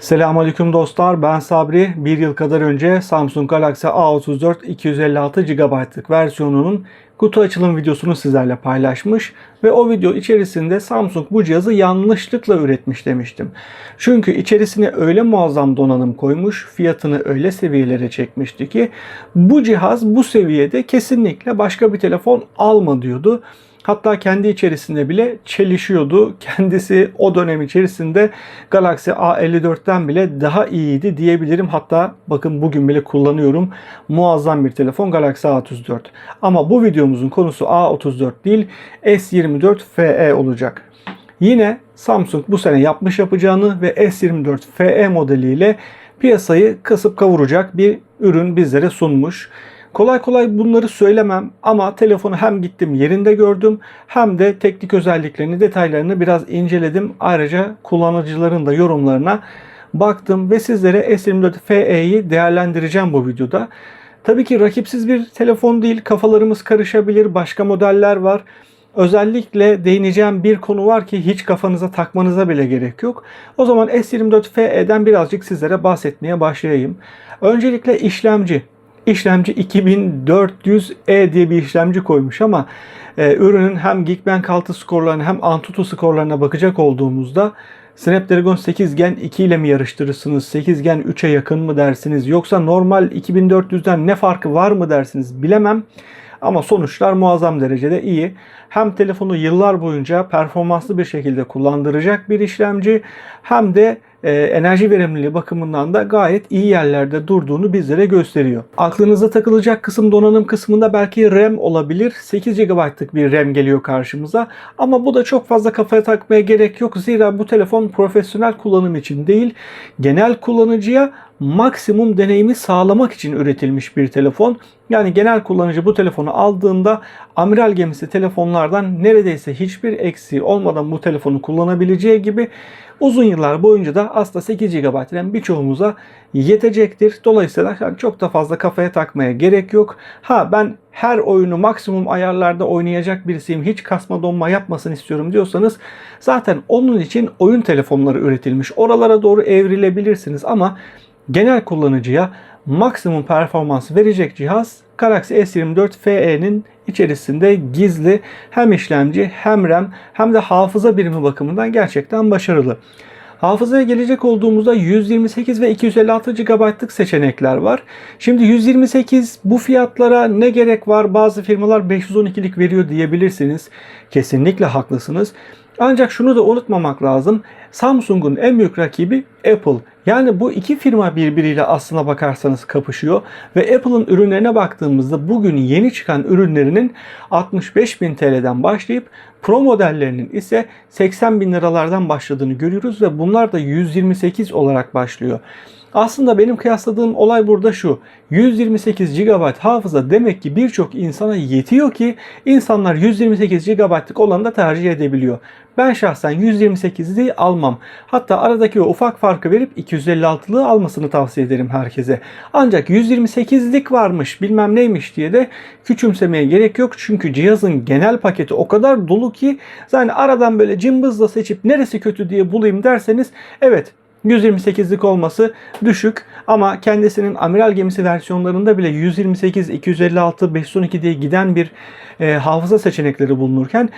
Selamünaleyküm dostlar. Ben Sabri. Bir yıl kadar önce Samsung Galaxy A34 256 GB'lık versiyonunun kutu açılım videosunu sizlerle paylaşmış ve o video içerisinde Samsung bu cihazı yanlışlıkla üretmiş demiştim. Çünkü içerisine öyle muazzam donanım koymuş, fiyatını öyle seviyelere çekmişti ki bu cihaz bu seviyede kesinlikle başka bir telefon alma diyordu. Hatta kendi içerisinde bile çelişiyordu. Kendisi o dönem içerisinde Galaxy A54'ten bile daha iyiydi diyebilirim. Hatta bakın bugün bile kullanıyorum. Muazzam bir telefon Galaxy A34. Ama bu videomuzun konusu A34 değil S24 FE olacak. Yine Samsung bu sene yapmış yapacağını ve S24 FE modeliyle piyasayı kasıp kavuracak bir ürün bizlere sunmuş. Kolay kolay bunları söylemem ama telefonu hem gittim yerinde gördüm hem de teknik özelliklerini, detaylarını biraz inceledim. Ayrıca kullanıcıların da yorumlarına baktım ve sizlere S24 FE'yi değerlendireceğim bu videoda. Tabii ki rakipsiz bir telefon değil. Kafalarımız karışabilir. Başka modeller var. Özellikle değineceğim bir konu var ki hiç kafanıza takmanıza bile gerek yok. O zaman S24 FE'den birazcık sizlere bahsetmeye başlayayım. Öncelikle işlemci işlemci 2400E diye bir işlemci koymuş ama e, ürünün hem Geekbench 6 skorlarına hem Antutu skorlarına bakacak olduğumuzda Snapdragon 8 Gen 2 ile mi yarıştırırsınız? 8 Gen 3'e yakın mı dersiniz? Yoksa normal 2400'den ne farkı var mı dersiniz? Bilemem. Ama sonuçlar muazzam derecede iyi. Hem telefonu yıllar boyunca performanslı bir şekilde kullandıracak bir işlemci hem de enerji verimliliği bakımından da gayet iyi yerlerde durduğunu bizlere gösteriyor. Aklınıza takılacak kısım donanım kısmında belki RAM olabilir. 8 GB'lık bir RAM geliyor karşımıza. Ama bu da çok fazla kafaya takmaya gerek yok. Zira bu telefon profesyonel kullanım için değil, genel kullanıcıya maksimum deneyimi sağlamak için üretilmiş bir telefon. Yani genel kullanıcı bu telefonu aldığında amiral gemisi telefonlardan neredeyse hiçbir eksiği olmadan bu telefonu kullanabileceği gibi uzun yıllar boyunca da aslında 8 GB RAM birçoğumuza yetecektir. Dolayısıyla yani çok da fazla kafaya takmaya gerek yok. Ha ben her oyunu maksimum ayarlarda oynayacak birisiyim. Hiç kasma donma yapmasın istiyorum diyorsanız zaten onun için oyun telefonları üretilmiş. Oralara doğru evrilebilirsiniz ama genel kullanıcıya maksimum performans verecek cihaz Galaxy S24 FE'nin içerisinde gizli hem işlemci hem RAM hem de hafıza birimi bakımından gerçekten başarılı. Hafızaya gelecek olduğumuzda 128 ve 256 GB'lık seçenekler var. Şimdi 128 bu fiyatlara ne gerek var? Bazı firmalar 512'lik veriyor diyebilirsiniz. Kesinlikle haklısınız. Ancak şunu da unutmamak lazım. Samsung'un en büyük rakibi Apple. Yani bu iki firma birbiriyle aslına bakarsanız kapışıyor ve Apple'ın ürünlerine baktığımızda bugün yeni çıkan ürünlerinin 65 bin TL'den başlayıp Pro modellerinin ise 80 bin liralardan başladığını görüyoruz ve bunlar da 128 olarak başlıyor. Aslında benim kıyasladığım olay burada şu. 128 GB hafıza demek ki birçok insana yetiyor ki insanlar 128 GB'lık olanı da tercih edebiliyor. Ben şahsen 128'liği almam. Hatta aradaki o ufak farkı verip 256'lığı almasını tavsiye ederim herkese. Ancak 128'lik varmış bilmem neymiş diye de küçümsemeye gerek yok. Çünkü cihazın genel paketi o kadar dolu ki yani aradan böyle cımbızla seçip neresi kötü diye bulayım derseniz evet 128'lik olması düşük ama kendisinin amiral gemisi versiyonlarında bile 128, 256, 512 diye giden bir e, hafıza seçenekleri bulunurken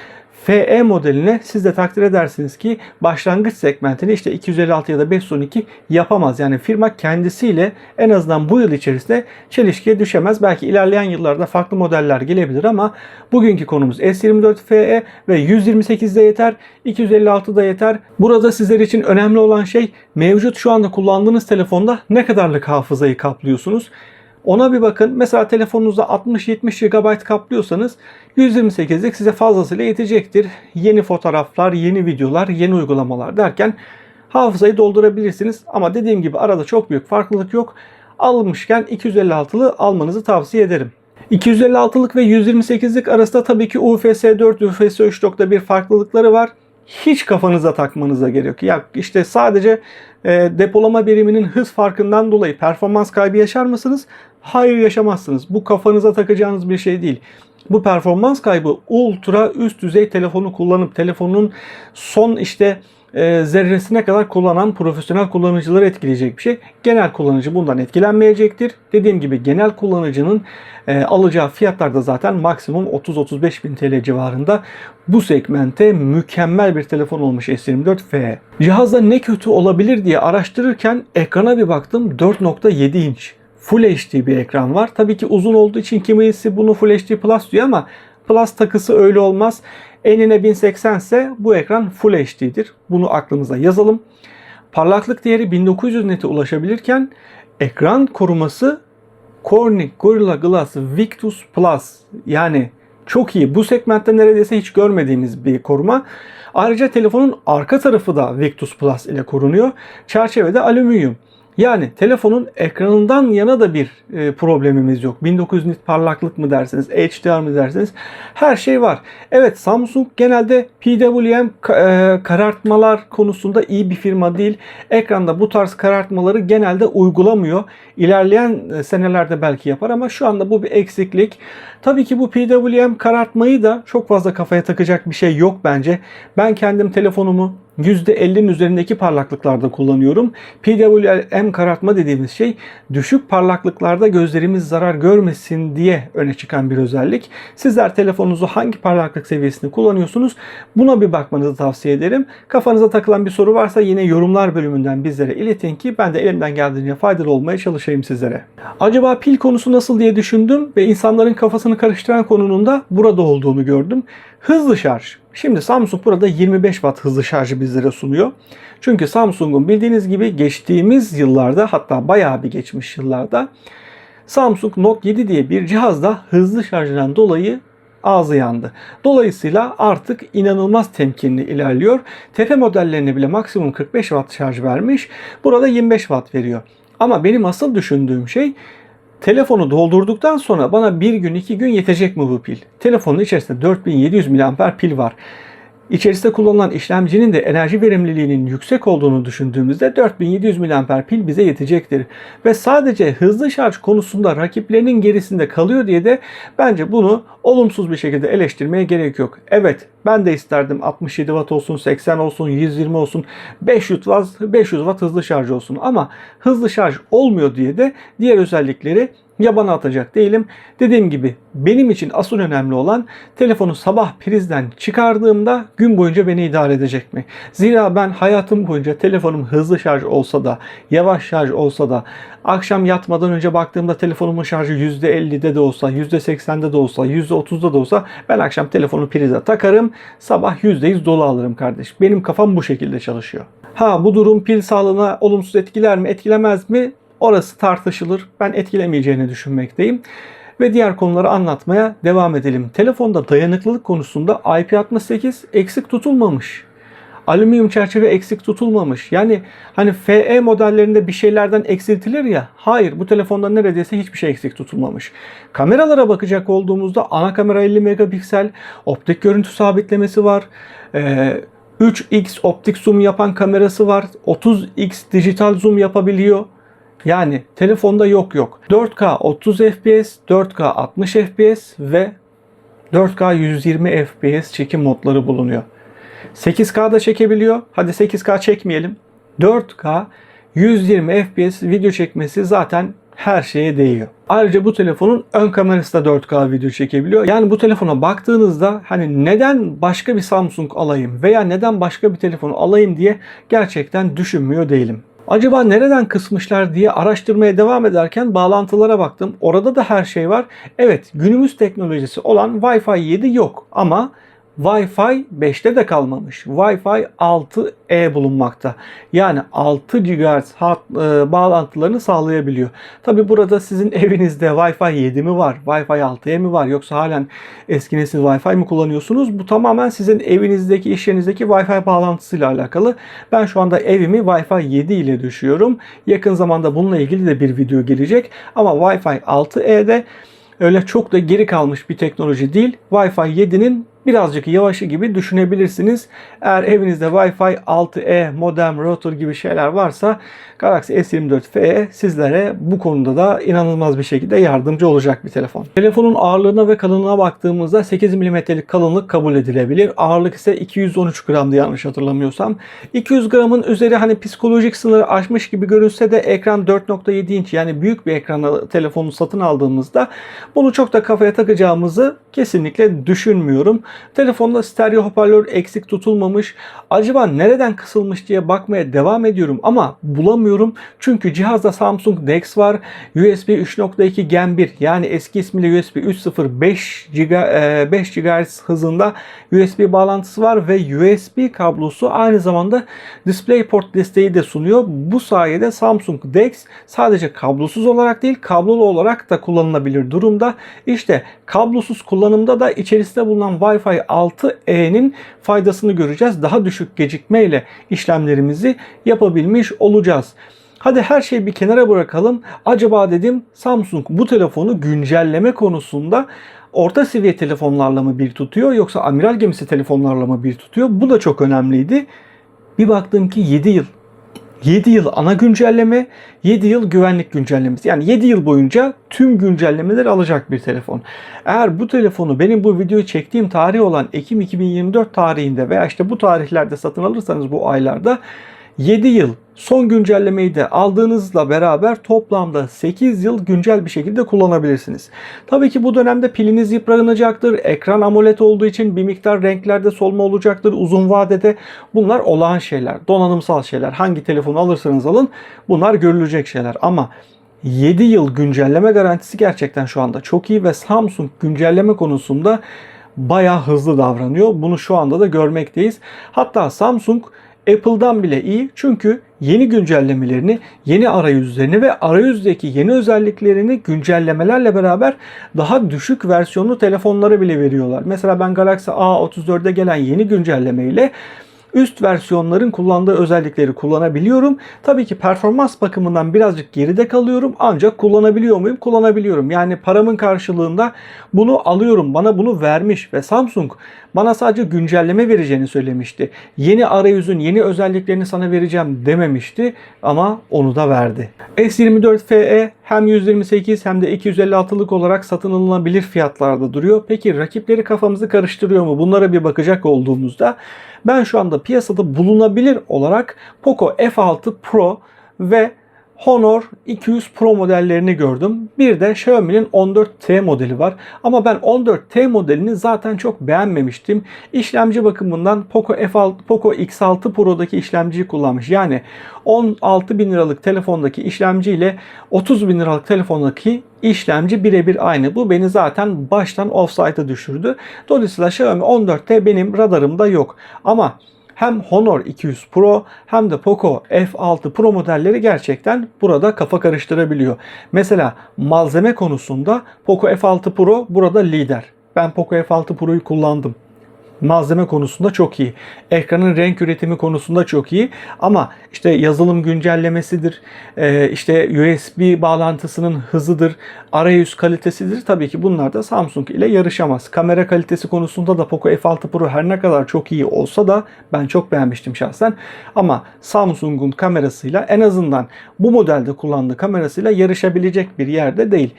FE modeline siz de takdir edersiniz ki başlangıç segmentini işte 256 ya da 512 yapamaz. Yani firma kendisiyle en azından bu yıl içerisinde çelişkiye düşemez. Belki ilerleyen yıllarda farklı modeller gelebilir ama bugünkü konumuz S24 FE ve 128 de yeter, 256 da yeter. Burada sizler için önemli olan şey mevcut şu anda kullandığınız telefonda ne kadarlık hafızayı kaplıyorsunuz? Ona bir bakın. Mesela telefonunuzda 60-70 GB kaplıyorsanız 128'lik size fazlasıyla yetecektir. Yeni fotoğraflar, yeni videolar, yeni uygulamalar derken hafızayı doldurabilirsiniz. Ama dediğim gibi arada çok büyük farklılık yok. Almışken 256'lı almanızı tavsiye ederim. 256'lık ve 128'lik arasında tabii ki UFS 4, UFS 3.1 farklılıkları var hiç kafanıza takmanıza gerek yok. Ya işte sadece e, depolama biriminin hız farkından dolayı performans kaybı yaşar mısınız? Hayır yaşamazsınız. Bu kafanıza takacağınız bir şey değil. Bu performans kaybı ultra üst düzey telefonu kullanıp telefonun son işte e, zerresine kadar kullanan profesyonel kullanıcıları etkileyecek bir şey. Genel kullanıcı bundan etkilenmeyecektir. Dediğim gibi genel kullanıcının e, alacağı fiyatlar da zaten maksimum 30-35 bin TL civarında. Bu segmente mükemmel bir telefon olmuş S24F. Cihazda ne kötü olabilir diye araştırırken ekrana bir baktım 4.7 inç. Full HD bir ekran var. Tabii ki uzun olduğu için kimisi bunu Full HD Plus diyor ama Plus takısı öyle olmaz. Enine 1080 ise bu ekran Full HD'dir. Bunu aklımıza yazalım. Parlaklık değeri 1900 nete ulaşabilirken ekran koruması Corning Gorilla Glass Victus Plus yani çok iyi. Bu segmentte neredeyse hiç görmediğimiz bir koruma. Ayrıca telefonun arka tarafı da Victus Plus ile korunuyor. Çerçevede alüminyum. Yani telefonun ekranından yana da bir e, problemimiz yok. 1900 nit parlaklık mı derseniz, HDR mı derseniz her şey var. Evet Samsung genelde PWM e, karartmalar konusunda iyi bir firma değil. Ekranda bu tarz karartmaları genelde uygulamıyor. İlerleyen e, senelerde belki yapar ama şu anda bu bir eksiklik. Tabii ki bu PWM karartmayı da çok fazla kafaya takacak bir şey yok bence. Ben kendim telefonumu %50'nin üzerindeki parlaklıklarda kullanıyorum. PWM karartma dediğimiz şey düşük parlaklıklarda gözlerimiz zarar görmesin diye öne çıkan bir özellik. Sizler telefonunuzu hangi parlaklık seviyesinde kullanıyorsunuz? Buna bir bakmanızı tavsiye ederim. Kafanıza takılan bir soru varsa yine yorumlar bölümünden bizlere iletin ki ben de elimden geldiğince faydalı olmaya çalışayım sizlere. Acaba pil konusu nasıl diye düşündüm ve insanların kafasını karıştıran konunun da burada olduğunu gördüm. Hızlı şarj. Şimdi Samsung burada 25 Watt hızlı şarjı bizlere sunuyor. Çünkü Samsung'un bildiğiniz gibi geçtiğimiz yıllarda hatta bayağı bir geçmiş yıllarda Samsung Note 7 diye bir cihazda hızlı şarjdan dolayı ağzı yandı. Dolayısıyla artık inanılmaz temkinli ilerliyor. Tepe modellerine bile maksimum 45 Watt şarj vermiş. Burada 25 Watt veriyor. Ama benim asıl düşündüğüm şey Telefonu doldurduktan sonra bana bir gün iki gün yetecek mi bu pil? Telefonun içerisinde 4700 mAh pil var. İçerisinde kullanılan işlemcinin de enerji verimliliğinin yüksek olduğunu düşündüğümüzde 4700 mAh pil bize yetecektir. Ve sadece hızlı şarj konusunda rakiplerinin gerisinde kalıyor diye de bence bunu olumsuz bir şekilde eleştirmeye gerek yok. Evet ben de isterdim 67 watt olsun, 80 olsun, 120 olsun, 500 watt, 500 watt hızlı şarj olsun ama hızlı şarj olmuyor diye de diğer özellikleri yabana atacak değilim. Dediğim gibi benim için asıl önemli olan telefonu sabah prizden çıkardığımda gün boyunca beni idare edecek mi? Zira ben hayatım boyunca telefonum hızlı şarj olsa da, yavaş şarj olsa da, akşam yatmadan önce baktığımda telefonumun şarjı %50'de de olsa, %80'de de olsa, %30'da da olsa ben akşam telefonu prize takarım. Sabah %100 dolu alırım kardeş. Benim kafam bu şekilde çalışıyor. Ha bu durum pil sağlığına olumsuz etkiler mi, etkilemez mi? Orası tartışılır. Ben etkilemeyeceğini düşünmekteyim. Ve diğer konuları anlatmaya devam edelim. Telefonda dayanıklılık konusunda IP68 eksik tutulmamış. Alüminyum çerçeve eksik tutulmamış. Yani hani FE modellerinde bir şeylerden eksiltilir ya. Hayır bu telefonda neredeyse hiçbir şey eksik tutulmamış. Kameralara bakacak olduğumuzda ana kamera 50 megapiksel, optik görüntü sabitlemesi var. Ee, 3x optik zoom yapan kamerası var. 30x dijital zoom yapabiliyor. Yani telefonda yok yok. 4K 30 FPS, 4K 60 FPS ve 4K 120 FPS çekim modları bulunuyor. 8K'da çekebiliyor. Hadi 8K çekmeyelim. 4K 120 FPS video çekmesi zaten her şeye değiyor. Ayrıca bu telefonun ön kamerası da 4K video çekebiliyor. Yani bu telefona baktığınızda hani neden başka bir Samsung alayım veya neden başka bir telefon alayım diye gerçekten düşünmüyor değilim. Acaba nereden kısmışlar diye araştırmaya devam ederken bağlantılara baktım. Orada da her şey var. Evet günümüz teknolojisi olan Wi-Fi 7 yok ama Wi-Fi 5'te de kalmamış. Wi-Fi 6E bulunmakta. Yani 6 GHz hat, e, bağlantılarını sağlayabiliyor. Tabi burada sizin evinizde Wi-Fi 7 mi var? Wi-Fi 6E mi var? Yoksa halen eski nesil Wi-Fi mi kullanıyorsunuz? Bu tamamen sizin evinizdeki, iş yerinizdeki Wi-Fi bağlantısıyla alakalı. Ben şu anda evimi Wi-Fi 7 ile düşüyorum. Yakın zamanda bununla ilgili de bir video gelecek. Ama Wi-Fi 6E'de öyle çok da geri kalmış bir teknoloji değil. Wi-Fi 7'nin birazcık yavaşı gibi düşünebilirsiniz. Eğer evinizde Wi-Fi 6E, modem, router gibi şeyler varsa Galaxy S24 FE sizlere bu konuda da inanılmaz bir şekilde yardımcı olacak bir telefon. Telefonun ağırlığına ve kalınlığına baktığımızda 8 mm'lik kalınlık kabul edilebilir. Ağırlık ise 213 gramdı yanlış hatırlamıyorsam. 200 gramın üzeri hani psikolojik sınırı aşmış gibi görünse de ekran 4.7 inç yani büyük bir ekranlı telefonu satın aldığımızda bunu çok da kafaya takacağımızı kesinlikle düşünmüyorum. Telefonda stereo hoparlör eksik tutulmamış. Acaba nereden kısılmış diye bakmaya devam ediyorum ama bulamıyorum. Çünkü cihazda Samsung DeX var. USB 3.2 Gen 1 yani eski ismiyle USB 3.0 5 GB 5 GHz hızında USB bağlantısı var ve USB kablosu aynı zamanda DisplayPort desteği de sunuyor. Bu sayede Samsung DeX sadece kablosuz olarak değil kablolu olarak da kullanılabilir durumda. İşte kablosuz kullanımda da içerisinde bulunan Wi-Fi 6E'nin faydasını göreceğiz. Daha düşük gecikmeyle işlemlerimizi yapabilmiş olacağız. Hadi her şeyi bir kenara bırakalım. Acaba dedim Samsung bu telefonu güncelleme konusunda orta seviye telefonlarla mı bir tutuyor yoksa amiral gemisi telefonlarla mı bir tutuyor? Bu da çok önemliydi. Bir baktım ki 7 yıl 7 yıl ana güncelleme, 7 yıl güvenlik güncellemesi. Yani 7 yıl boyunca tüm güncellemeleri alacak bir telefon. Eğer bu telefonu benim bu videoyu çektiğim tarih olan Ekim 2024 tarihinde veya işte bu tarihlerde satın alırsanız bu aylarda 7 yıl son güncellemeyi de aldığınızla beraber toplamda 8 yıl güncel bir şekilde kullanabilirsiniz. Tabii ki bu dönemde piliniz yıpranacaktır. Ekran AMOLED olduğu için bir miktar renklerde solma olacaktır. Uzun vadede bunlar olağan şeyler, donanımsal şeyler. Hangi telefonu alırsanız alın bunlar görülecek şeyler. Ama 7 yıl güncelleme garantisi gerçekten şu anda çok iyi ve Samsung güncelleme konusunda bayağı hızlı davranıyor. Bunu şu anda da görmekteyiz. Hatta Samsung Apple'dan bile iyi çünkü yeni güncellemelerini, yeni arayüzlerini ve arayüzdeki yeni özelliklerini güncellemelerle beraber daha düşük versiyonlu telefonlara bile veriyorlar. Mesela ben Galaxy A34'e gelen yeni güncellemeyle üst versiyonların kullandığı özellikleri kullanabiliyorum. Tabii ki performans bakımından birazcık geride kalıyorum ancak kullanabiliyor muyum? Kullanabiliyorum. Yani paramın karşılığında bunu alıyorum. Bana bunu vermiş ve Samsung bana sadece güncelleme vereceğini söylemişti. Yeni arayüzün yeni özelliklerini sana vereceğim dememişti ama onu da verdi. S24 FE hem 128 hem de 256'lık olarak satın alınabilir fiyatlarda duruyor. Peki rakipleri kafamızı karıştırıyor mu? Bunlara bir bakacak olduğumuzda ben şu anda piyasada bulunabilir olarak Poco F6 Pro ve Honor 200 Pro modellerini gördüm. Bir de Xiaomi'nin 14T modeli var. Ama ben 14T modelini zaten çok beğenmemiştim. İşlemci bakımından Poco F6, Poco X6 Pro'daki işlemciyi kullanmış. Yani 16 bin liralık telefondaki işlemci ile 30 bin liralık telefondaki işlemci birebir aynı. Bu beni zaten baştan offside'a düşürdü. Dolayısıyla Xiaomi 14T benim radarımda yok. Ama hem Honor 200 Pro hem de Poco F6 Pro modelleri gerçekten burada kafa karıştırabiliyor. Mesela malzeme konusunda Poco F6 Pro burada lider. Ben Poco F6 Pro'yu kullandım malzeme konusunda çok iyi. Ekranın renk üretimi konusunda çok iyi. Ama işte yazılım güncellemesidir, e, işte USB bağlantısının hızıdır, arayüz kalitesidir. Tabii ki bunlar da Samsung ile yarışamaz. Kamera kalitesi konusunda da Poco F6 Pro her ne kadar çok iyi olsa da ben çok beğenmiştim şahsen. Ama Samsung'un kamerasıyla en azından bu modelde kullandığı kamerasıyla yarışabilecek bir yerde değil.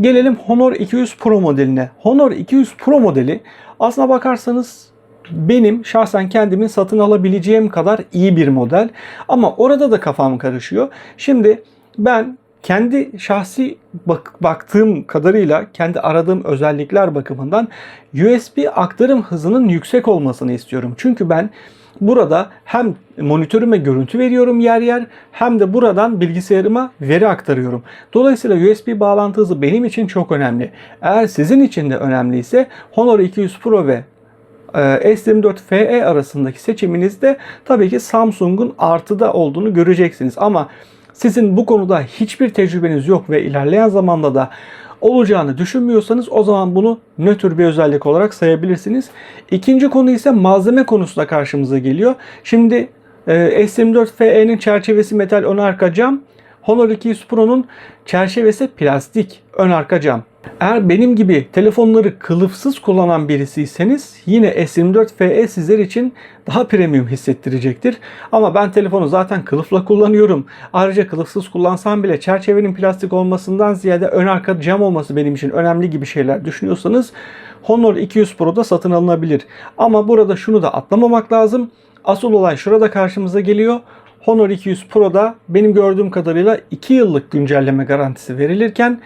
Gelelim Honor 200 Pro modeline. Honor 200 Pro modeli aslına bakarsanız benim şahsen kendimin satın alabileceğim kadar iyi bir model. Ama orada da kafam karışıyor. Şimdi ben kendi şahsi bak baktığım kadarıyla kendi aradığım özellikler bakımından USB aktarım hızının yüksek olmasını istiyorum. Çünkü ben burada hem monitörüme görüntü veriyorum yer yer hem de buradan bilgisayarıma veri aktarıyorum. Dolayısıyla USB bağlantı hızı benim için çok önemli. Eğer sizin için de önemliyse Honor 200 Pro ve e, S24 FE arasındaki seçiminizde tabii ki Samsung'un artıda olduğunu göreceksiniz. Ama sizin bu konuda hiçbir tecrübeniz yok ve ilerleyen zamanda da olacağını düşünmüyorsanız o zaman bunu nötr bir özellik olarak sayabilirsiniz. İkinci konu ise malzeme konusunda karşımıza geliyor. Şimdi e, S24 FE'nin çerçevesi metal ön arka cam. Honor 200 Pro'nun çerçevesi plastik ön arka cam. Eğer benim gibi telefonları kılıfsız kullanan birisiyseniz yine S24 FE sizler için daha premium hissettirecektir. Ama ben telefonu zaten kılıfla kullanıyorum. Ayrıca kılıfsız kullansam bile çerçevenin plastik olmasından ziyade ön arka cam olması benim için önemli gibi şeyler düşünüyorsanız Honor 200 Pro'da satın alınabilir. Ama burada şunu da atlamamak lazım. Asıl olay şurada karşımıza geliyor. Honor 200 Pro'da benim gördüğüm kadarıyla 2 yıllık güncelleme garantisi verilirken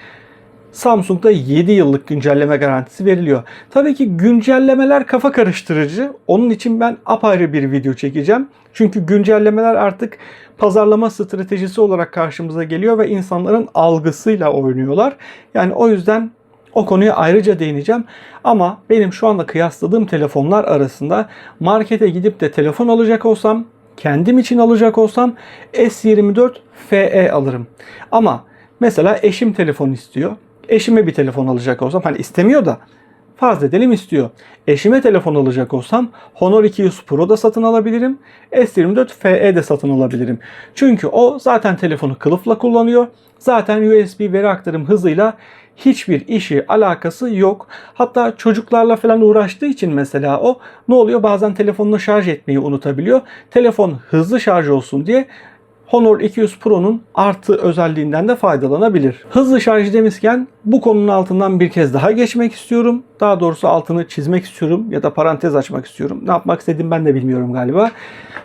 Samsung'da 7 yıllık güncelleme garantisi veriliyor. Tabii ki güncellemeler kafa karıştırıcı. Onun için ben apayrı bir video çekeceğim. Çünkü güncellemeler artık pazarlama stratejisi olarak karşımıza geliyor ve insanların algısıyla oynuyorlar. Yani o yüzden o konuya ayrıca değineceğim. Ama benim şu anda kıyasladığım telefonlar arasında markete gidip de telefon alacak olsam, kendim için alacak olsam S24 FE alırım. Ama mesela eşim telefon istiyor. Eşime bir telefon alacak olsam hani istemiyor da farz edelim istiyor. Eşime telefon alacak olsam Honor 200 Pro da satın alabilirim. S24 FE de satın alabilirim. Çünkü o zaten telefonu kılıfla kullanıyor. Zaten USB veri aktarım hızıyla hiçbir işi alakası yok. Hatta çocuklarla falan uğraştığı için mesela o ne oluyor? Bazen telefonunu şarj etmeyi unutabiliyor. Telefon hızlı şarj olsun diye Honor 200 Pro'nun artı özelliğinden de faydalanabilir. Hızlı şarj demişken bu konunun altından bir kez daha geçmek istiyorum. Daha doğrusu altını çizmek istiyorum ya da parantez açmak istiyorum. Ne yapmak istediğimi ben de bilmiyorum galiba.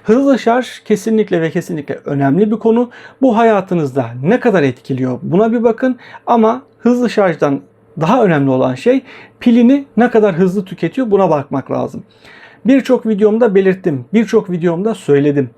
Hızlı şarj kesinlikle ve kesinlikle önemli bir konu. Bu hayatınızda ne kadar etkiliyor buna bir bakın. Ama hızlı şarjdan daha önemli olan şey pilini ne kadar hızlı tüketiyor buna bakmak lazım. Birçok videomda belirttim. Birçok videomda söyledim.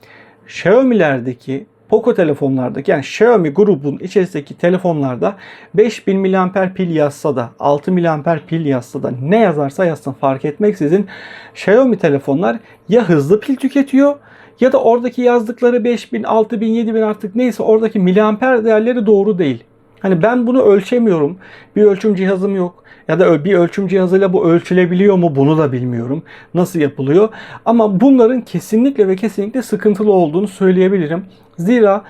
Xiaomi'lerdeki Poco telefonlardaki yani Xiaomi grubun içerisindeki telefonlarda 5000 mAh pil yazsa da 6000 mAh pil yazsa da ne yazarsa yazsın fark etmeksizin Xiaomi telefonlar ya hızlı pil tüketiyor ya da oradaki yazdıkları 5000, 6000, 7000 artık neyse oradaki miliamper değerleri doğru değil. Hani ben bunu ölçemiyorum. Bir ölçüm cihazım yok. Ya da bir ölçüm cihazıyla bu ölçülebiliyor mu bunu da bilmiyorum. Nasıl yapılıyor? Ama bunların kesinlikle ve kesinlikle sıkıntılı olduğunu söyleyebilirim. Zira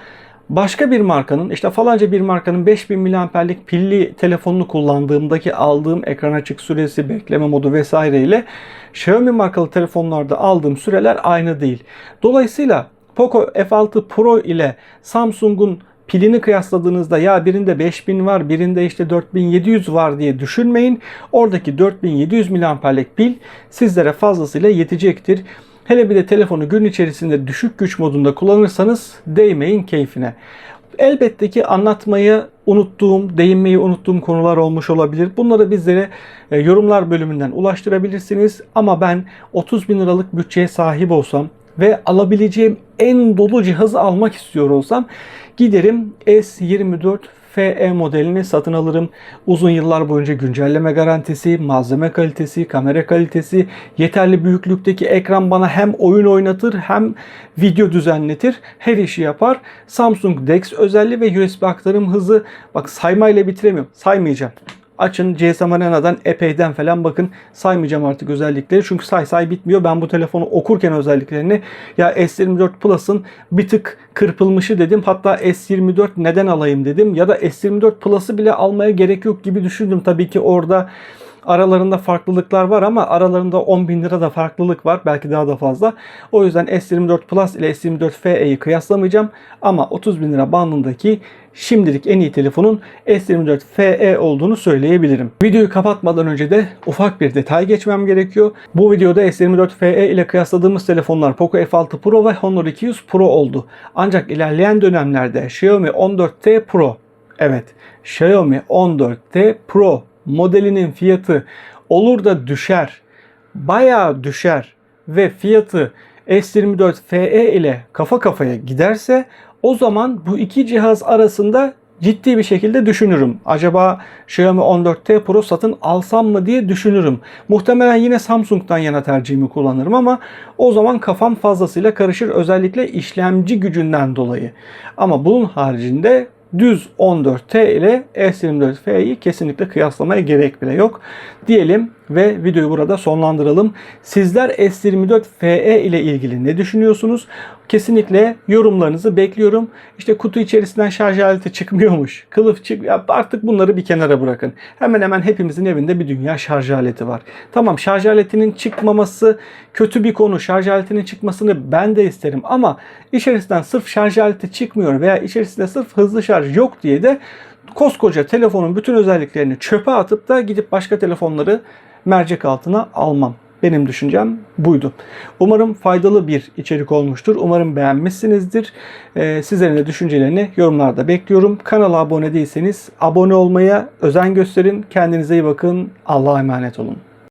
başka bir markanın işte falanca bir markanın 5000 mAh'lik pilli telefonunu kullandığımdaki aldığım ekran açık süresi, bekleme modu vesaire ile Xiaomi markalı telefonlarda aldığım süreler aynı değil. Dolayısıyla Poco F6 Pro ile Samsung'un pilini kıyasladığınızda ya birinde 5000 var birinde işte 4700 var diye düşünmeyin. Oradaki 4700 mAh'lik pil sizlere fazlasıyla yetecektir. Hele bir de telefonu gün içerisinde düşük güç modunda kullanırsanız değmeyin keyfine. Elbette ki anlatmayı unuttuğum, değinmeyi unuttuğum konular olmuş olabilir. Bunları bizlere e, yorumlar bölümünden ulaştırabilirsiniz. Ama ben 30 bin liralık bütçeye sahip olsam ve alabileceğim en dolu cihazı almak istiyor olsam giderim S24 FE modelini satın alırım. Uzun yıllar boyunca güncelleme garantisi, malzeme kalitesi, kamera kalitesi, yeterli büyüklükteki ekran bana hem oyun oynatır hem video düzenletir. Her işi yapar. Samsung DeX özelliği ve USB aktarım hızı bak saymayla bitiremiyorum. Saymayacağım. Açın GSM Arena'dan epeyden falan bakın. Saymayacağım artık özellikleri. Çünkü say say bitmiyor. Ben bu telefonu okurken özelliklerini ya S24 Plus'ın bir tık kırpılmışı dedim. Hatta S24 neden alayım dedim. Ya da S24 Plus'ı bile almaya gerek yok gibi düşündüm. Tabii ki orada Aralarında farklılıklar var ama aralarında 10 bin lira da farklılık var. Belki daha da fazla. O yüzden S24 Plus ile S24 FE'yi kıyaslamayacağım. Ama 30 bin lira bandındaki şimdilik en iyi telefonun S24 FE olduğunu söyleyebilirim. Videoyu kapatmadan önce de ufak bir detay geçmem gerekiyor. Bu videoda S24 FE ile kıyasladığımız telefonlar Poco F6 Pro ve Honor 200 Pro oldu. Ancak ilerleyen dönemlerde Xiaomi 14T Pro Evet, Xiaomi 14T Pro modelinin fiyatı olur da düşer, bayağı düşer ve fiyatı S24 FE ile kafa kafaya giderse o zaman bu iki cihaz arasında ciddi bir şekilde düşünürüm. Acaba Xiaomi 14T Pro satın alsam mı diye düşünürüm. Muhtemelen yine Samsung'dan yana tercihimi kullanırım ama o zaman kafam fazlasıyla karışır özellikle işlemci gücünden dolayı. Ama bunun haricinde düz 14T ile S24F'yi kesinlikle kıyaslamaya gerek bile yok. Diyelim ve videoyu burada sonlandıralım. Sizler S24 FE ile ilgili ne düşünüyorsunuz? Kesinlikle yorumlarınızı bekliyorum. İşte kutu içerisinden şarj aleti çıkmıyormuş. Kılıf çık ya artık bunları bir kenara bırakın. Hemen hemen hepimizin evinde bir dünya şarj aleti var. Tamam şarj aletinin çıkmaması kötü bir konu. Şarj aletinin çıkmasını ben de isterim ama içerisinden sırf şarj aleti çıkmıyor veya içerisinde sırf hızlı şarj yok diye de koskoca telefonun bütün özelliklerini çöpe atıp da gidip başka telefonları mercek altına almam. Benim düşüncem buydu. Umarım faydalı bir içerik olmuştur. Umarım beğenmişsinizdir. Ee, sizlerin de düşüncelerini yorumlarda bekliyorum. Kanala abone değilseniz abone olmaya özen gösterin. Kendinize iyi bakın. Allah'a emanet olun.